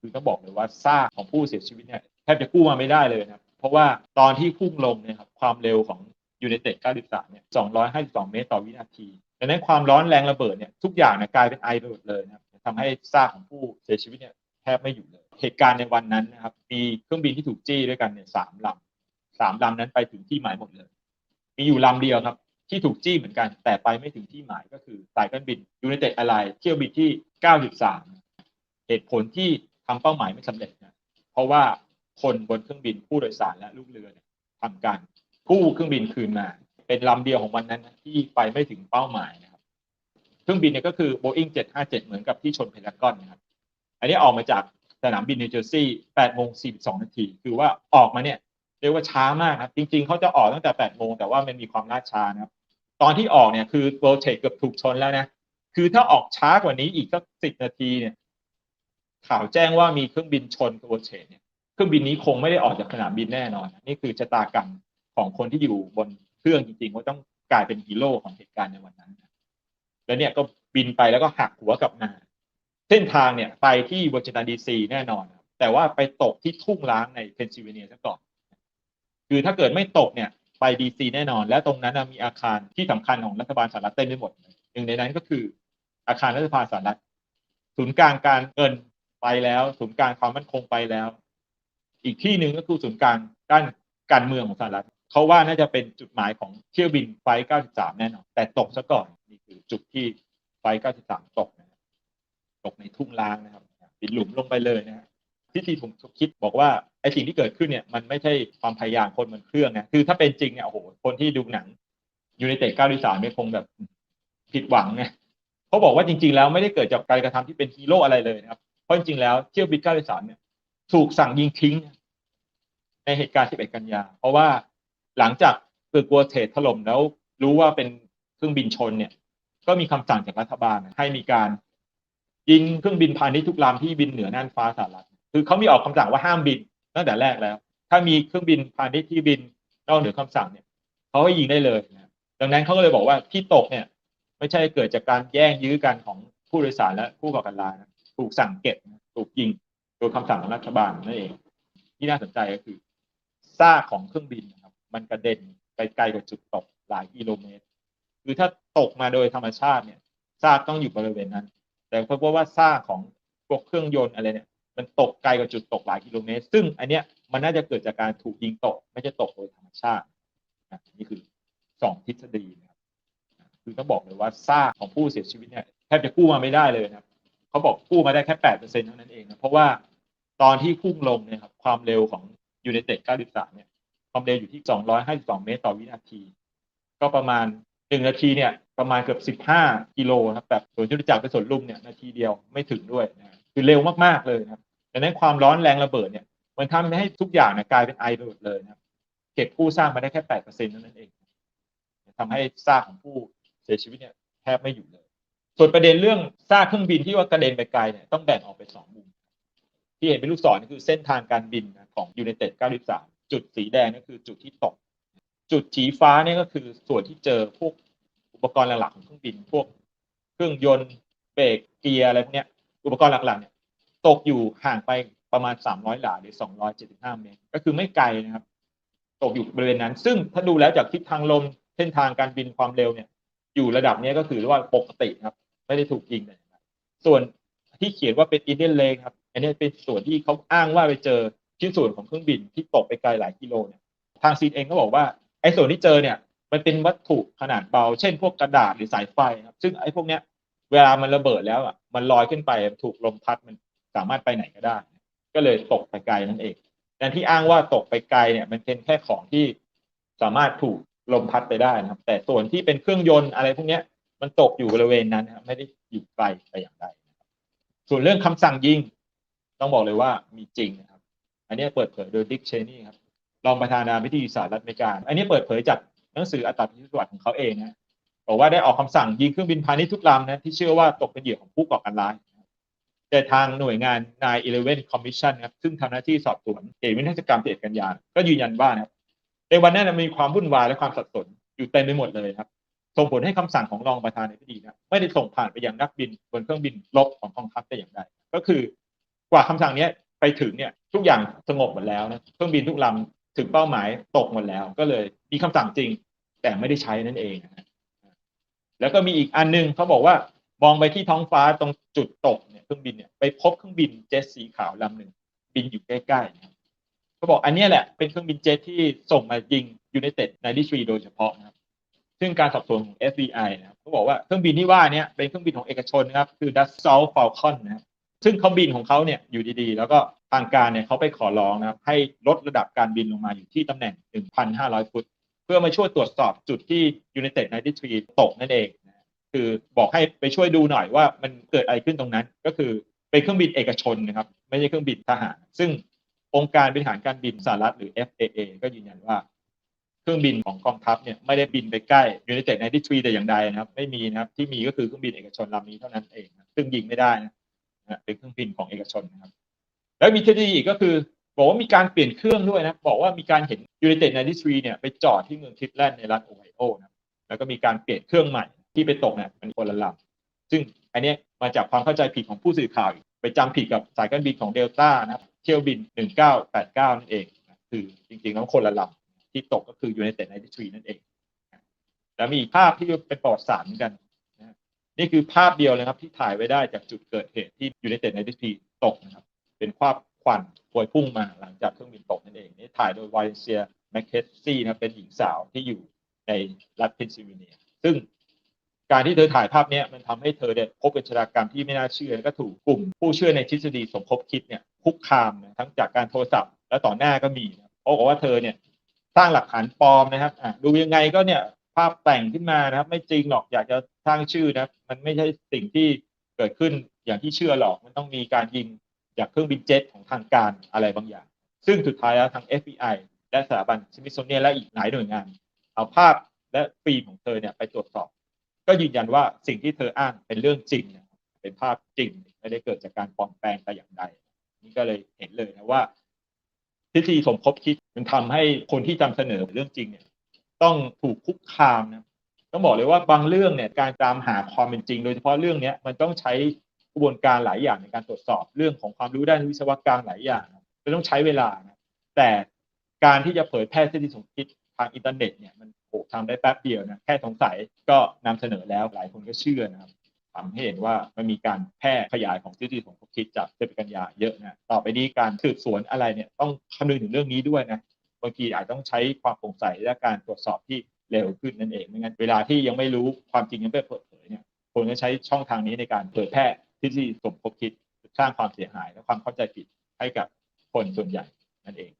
คือต้องบอกเลยว่าซากของผู้เสียชีวิตเนี่ยแทบจะกู้มาไม่ได้เลยนะครับเพราะว่าตอนที่พุ่งลงเนี่ยครับความเร็วของยูเนเต็ด93 เนี่ย 252 เมตรต่อวินาทีดังนั้นความร้อนแรงระเบิดเนี่ยทุกอย่างนี่ยกลายเป็นไอระเบิดเลยนะครับทำให้ซากของผู้เสียชีวิตเนี่ยแทบไม่อยู่เลย เหตุการณ์ในวันนั้นนะครับมีเครื่องบินที่ถูกจี้ด้วยกันเนี่ยสามลำสามลำนั้นไปถึงที่หมายหมดเลย มีอยู่ลำเดียวครับ ที่ถูกจี้เหมือนกัน แต่ไปไม่ถึงที่หมายก็คือสายการบินยูไนเต็ดอะไรเที่ยวบินที่ 93 เหตุผลที่ ทำเป้าหมายไม่สำเร็จนะเพราะว่าคนบนเครื่องบินผู้โดยสารและลูกเรือทำการกู้เครื่องบินคืนมา เป็นลำเดียวของวันนั้นนะที่ไปไม่ถึงเป้าหมายนะครับ เครื่องบินเนี่ยก็คือ Boeing 757 เหมือนกับที่ชนเพนทากอนนะครับ อันนี้ออกมาจากสนามบินนิวเจอร์ซีย์8โมง42 นาที คือว่าออกมาเนี่ยเรียกว่าช้ามากครับ จริง ๆ เขาจะออกตั้งแต่ 8 โมง แต่ว่ามันมีความล่าช้านะครับ ตอนที่ออกเนี่ยคือ World Trade เกือบถูกชนแล้วนะ คือถ้าออกช้ากว่านี้อีกสัก 10 นาทีเนี่ย ข่าวแจ้งว่ามีเครื่องบินชน World Trade เนี่ยเครื่องบินนี้คงไม่ได้ออกจากสนามบินแน่นอน นี่คือชะตากรรมของคนที่อยู่บนเครื่องจริงๆว่าต้องกลายเป็นฮีโร่ของเหตุการณ์ในวันนั้น แล้วเนี่ยก็บินไปแล้วก็หักหัวกลับมา เส้นทางเนี่ยไปที่วอชิงตันดีซีแน่นอน แต่ว่าไปตกที่ทุ่งล้างในเพนซิลเวเนียซะก่อน คือถ้าเกิดไม่ตกเนี่ยไปดีซีแน่นอน และตรงนั้นมีอาคารที่สำคัญของรัฐบาลสหรัฐเต็มไปหมดหนึ่งในนั้นก็คืออาคารรัฐบาลสหรัฐศูนย์กลางการเงิน ไปแล้วศูนย์กลางความมั่นคงไปแล้ว อีกที่หนึ่งก็คือศูนย์กลางด้านการเมืองของสหรัฐเขาว่าน่าจะเป็นจุดหมายของเที่ยวบินไฟ 93 แน่นอน แต่ตกซะก่อนนี่คือจุดที่ไฟ 93 ตกนะครับตกในทุ่งล้างนะครับปิดหลุมลงไปเลยนะฮะที่ที่ผมคิดบอกว่าไอ้สิ่งที่เกิดขึ้นเนี่ยมันไม่ใช่ความพยายามคนบนเครื่องนะคือถ้าเป็นจริงเนี่ยโอ้โหคนที่ดูหนังยูไนเต็ด93เนี่ยคงแบบผิดหวังไงเขาบอกว่าจริง ๆ แล้วไม่ได้เกิดจากการกระทำที่เป็นฮีโร่อะไรเลยนะครับ ราะจริงๆแล้วเที่ยวบิน93เนี่ยถูกสั่งยิงทิ้ง ในเหตุการณ์ 11 กันยา เพราะว่าหลังจากเกิดกลัวเทรดถล่มแล้วรู้ว่าเป็นเครื่องบินชนเนี่ย ก็มีคำสั่งจากรัฐบาลให้มีการยิงเครื่องบินพาณิชย์ทุกลำที่บินเหนือน่านฟ้าสหรัฐ คือเขามีออกคำสั่งว่าห้ามบินตั้งแต่แรกแล้ว ถ้ามีเครื่องบินพาณิชย์ที่บินนอกเหนือคำสั่งเนี่ยเขาให้ยิงได้เลยนะดังนั้นเขาก็เลยบอกว่าที่ตกเนี่ย ไม่ใช่เกิดจากการแย่งยื้อกันของผู้โดยสารและผู้ก่อการร้ายนะ ถูกสั่งเก็บถูกยิงโดยคำสั่งของรัฐบาลนั่นเอง ที่น่าสนใจก็คือซากของเครื่องบินนะครับ มันกระเด็นไปไกลกว่าจุดตกหลายกิโลเมตร คือถ้าตกมาโดยธรรมชาติเนี่ยซากต้องอยู่บริเวณนั้น แต่เพราะว่าซากของพวกเครื่องยนต์อะไรเนี่ย มันตกไกลกว่าจุดตกหลายกิโลเมตร ซึ่งอันเนี้ยมันน่าจะเกิดจากการถูกยิงตก ไม่ใช่ตกโดยธรรมชาตินี่คือสองทฤษฎีนะครับคือต้องบอกเลยว่าซากของผู้เสียชีวิตเนี่ยแทบจะกู้มาไม่ได้เลยนะครับ เขาบอกกู้มาได้แค่แปดเปอร์เซ็นต์เท่านั้นเองนะเพราะว่าตอนที่พุ่งลงเนี่ยครับความเร็วของยูเนเต็ด93เนี่ยความเร็วอยู่ที่252เมตรต่อวินาที ก็ประมาณ1นาทีเนี่ยประมาณเกือบ15กิโลครับแบบสวนจุลจักรไปสวนลุมเนี่ยนาทีเดียวไม่ถึงด้วยนะคือเร็วมากๆเลยนะครับดังนั้นความร้อนแรงระเบิดเนี่ย มันทำให้ทุกอย่างเนี่ยกลายเป็นไอระเบิดเลยนะครับเก็บกู้สร้างมาได้แค่8%เซ็นต์เท่านั้นเองทำให้ซากของผู้เสียชีวิตเนี่ยแทบไม่อยู่เลย ส่วนประเด็นเรื่องซากเครื่องบินที่ว่ากระเด็นไปไกลเนี่ยต้องแบ่งออกเป็นสองมุม ที่เห็นเป็นลูกศรนี่คือเส้นทางการบินของยู n i เต็ด93 จุดสีแดงก็คือจุดที่ตก จุดสีฟ้าเนี่ยก็คือส่วนที่เจอพวกอุปกรณ์หลักๆของเครื่องบิน พวกเครื่องยนต์เบรกเกียร์อะไรพวกเนี้ยอุปกรณ์หลักๆเนี่ยตกอยู่ห่างไปประมาณ 300 หลาหรือ 275 เมตร ก็คือไม่ไกลนะครับ ตกอยู่บริเวณนั้น ซึ่งถ้าดูแล้วจากทิศทางลมเส้นทางการบินความเร็วเนี่ย อยู่ระดับนี้ก็คือว่าปกติครับ ไม่ได้ถูกยิงเลยส่วนที่เขียนว่าเป็นอินเดียนเลครับ อันนี้เป็นส่วนที่เขาอ้างว่าไปเจอชิ้นส่วนของเครื่องบินที่ตกไปไกลหลายกิโลเนี่ยทางซีนเองก็บอกว่าไอ้ส่วนที่เจอเนี่ย มันเป็นวัตถุขนาดเบา เช่นพวกกระดาษหรือสายไฟครับ ซึ่งไอ้พวกเนี้ยเวลามันระเบิดแล้วอะมันลอยขึ้นไปถูกลมพัดมันสามารถไปไหนก็ได้ ก็เลยตกไปไกลนั่นเองแต่ที่อ้างว่าตกไปไกลเนี่ย มันเป็นแค่ของที่สามารถถูกลมพัดไปได้นะครับ แต่ส่วนที่เป็นเครื่องยนต์อะไรพวกเนี้ย มันตกอยู่บริเวณนั้นนะครับไม่ได้อยู่ไกลไปอย่างใดส่วนเรื่องคำสั่งยิง ต้องบอกเลยว่ามีจริงนะครับ อันนี้เปิดเผยโดยดิกเชนี่ครับรองประธานาธิบดีสหรัฐอเมริกา อันนี้เปิดเผยจากหนังสืออัตราพิวัตของเขาเองนะบอกว่าได้ออกคำสั่งยิงเครื่องบินพาณิชย์ทุกลำนะที่เชื่อว่าตกเป็นเหยื่อของผู้ก่อการร้ายแต่ทางหน่วยงานนาย11 Commission ครับซึ่งทำหน้าที่สอบสวนเหตุวินาศกรรมเจ็ดกันยา ก็ยืนยันว่านะครับในวันนั้นมีความวุ่นวายและความสับสนอยู่เต็มไปหมดเลยครับ ส่งผลให้คำสั่งของรองประธานาธิบดีนะไม่ได้ส่งผ่านไปยังนักบินบนเครื่องบินลบของกองทัพแต่อย่างใดก็คือกว่าคำสั่งนี้ไปถึงเนี่ยทุกอย่างสงบหมดแล้วนะเครื่องบินทุกลำถึงเป้าหมายตกหมดแล้ว ก็เลยมีคำสั่งจริง แต่ไม่ได้ใช้นั่นเอง แล้วก็มีอีกอันหนึงเขาบอกว่ามองไปที่ท้องฟ้าตรงจุดตกเนี่ยเครื่องบินเนี่ยไปพบเครื่องบินเจ็ตสีขาวลำหนึ่งบินอยู่ใกล้ๆเขาบอกอันนี้แหละเป็นเครื่องบินเจ็ตที่ส่งมายิงยูไนเต็ดในดิสรีโดยเฉพาะนะครับ ซึ่งการสอบสวนของ FBI นะครับเขาบอกว่าเครื่องบินที่ว่าเนี้เป็นเครื่องบินของเอกชนนะครับ คือ Dassault Falcon นะครับซึ่งเขาบินของเขาเนี่ยอยู่ดีๆ แล้วก็ทางการเนี่ยเขาไปขอร้องนะครับ ให้ลดระดับการบินลงมาอยู่ที่ตำแหน่ง 1,500 ฟุต เพื่อมาช่วยตรวจสอบจุดที่ United 93ตกนั่นเองนะคือบอกให้ไปช่วยดูหน่อยว่ามันเกิดอะไรขึ้นตรงนั้น ก็คือเป็นเครื่องบินเอกชนนะครับ ไม่ใช่เครื่องบินทหาร ซึ่งองค์การบริหารการบินสหรัฐหรือ FAA ก็ยืนยันว่า เครื่องบินของกองทัพเนี่ยไม่ได้บินไปใกล้ United 93แต่อย่างใดนะครับ ไม่มีนะครับที่มีก็คือเครื่องบินเอกชนลำนี้เท่านั้นเองซึ่งยิงไม่ได้นะนะเป็นเครื่องบินของเอกชนนะครับ แล้วมีทฤษฎีอีกก็คือ บอกว่ามีการเปลี่ยนเครื่องด้วยนะบอกว่ามีการเห็น United 93เนี่ยไปจอดที่เมืองคิดแลนด์ในรัฐโอไฮโอนะแล้วก็มีการเปลี่ยนเครื่องใหม่ที่ไปตกเนี่ยเป็นคนละลำซึ่งอันนี้มาจากความเข้าใจผิดของผู้สื่อข่าวไปจำผิดกับสายการบินของเดลต้านะครับเที่ยวบิน 1989 นั่นเอง คือจริงๆแล้วคนละลำ ที่ตกก็คือ United 93นั่นเอง แล้วมีอีกภาพที่เป็นประวัติศารกันนะนี่คือภาพเดียวเลยครับที่ถ่ายไว้ได้จากจุดเกิดเหตุที่ United 93ตกนะครับ เป็นภาพควันพวยพุ่งมาหลังจากเครื่องบินตกนั่นเอง นี่ถ่ายโดยวายเซียแมคเคสซี่นะเป็นหญิงสาวที่อยู่ในรัฐเพนซิลเวเนีย ซึ่งการที่เธอถ่ายภาพนี้มันทำให้เธอเนี่ยพบเป็นชะตากรรมที่ไม่น่าเชื่อ ก็ถูกกลุ่มผู้เชื่อในทฤษฎีสมคบคิดเนี่ยคุกคามนะทั้งจากการโทรศัพท์และต่อหน้าก็มีนะเพราะบอกว่าเธอเนี่ย สร้างหลักฐานปลอมนะครับอะดูยังไงก็เนี่ยภาพแต่งขึ้นมานะครับ ไม่จริงหรอกอยากจะสร้างชื่อนะมันไม่ใช่สิ่งที่เกิดขึ้นอย่างที่เชื่อหรอกมันต้องมีการยิงจากเครื่องบินเจ็ตของทางการอะไรบางอย่าง ซึ่งสุดท้ายแล้วทาง FBI และสถาบันสมิธโซเนียและอีกหลายหน่วยงาน เอาภาพและฟิล์มของเธอเนี่ยไปตรวจสอบ ก็ยืนยันว่าสิ่งที่เธออ้างเป็นเรื่องจริงเป็นภาพจริงไม่ได้เกิดจากการปลอมแปลงแต่อย่างใดนี่ก็เลยเห็นเลยนะว่า ทฤษฎีสมคบคิดมันทำให้คนที่จำเสนอเรื่องจริงเนี่ยต้องถูกคุกคามนะต้องบอกเลยว่าบางเรื่องเนี่ยการตามหาความเป็นจริง โดยเฉพาะเรื่องเนี้ยมันต้องใช้กระบวนการหลายอย่างในการตรวจสอบเรื่องของความรู้ด้านวิศวกรรมหลายอย่างนะมันต้องใช้เวลานะแต่การที่จะเผยแพร่ทฤษฎีสมคบคิดทางอินเทอร์เน็ตเนี่ยมันโอ้ทำได้แป๊บเดียวนะแค่สงสัยก็นำเสนอแล้วหลายคนก็เชื่อนะครับ ทำให้เห็นว่ามันมีการแพร่ขยายของทฤษฎีสมคบคิดจากเทพกัญญาเยอะนะต่อไปนี้การสืบสวนอะไรเนี่ยต้องคำนึงถึงเรื่องนี้ด้วยนะบางทีอาจต้องใช้ความโปร่งใสและการตรวจสอบที่เร็วขึ้นนั่นเองไม่งั้นเวลาที่ยังไม่รู้ความจริงยังไม่เปิดเผยเนี่ยคนก็ใช้ช่องทางนี้ในการเผยแพร่ทฤษฎีสมคบคิดสร้างความเสียหายและความเข้าใจผิดให้กับคนส่วนใหญ่นั่นเอง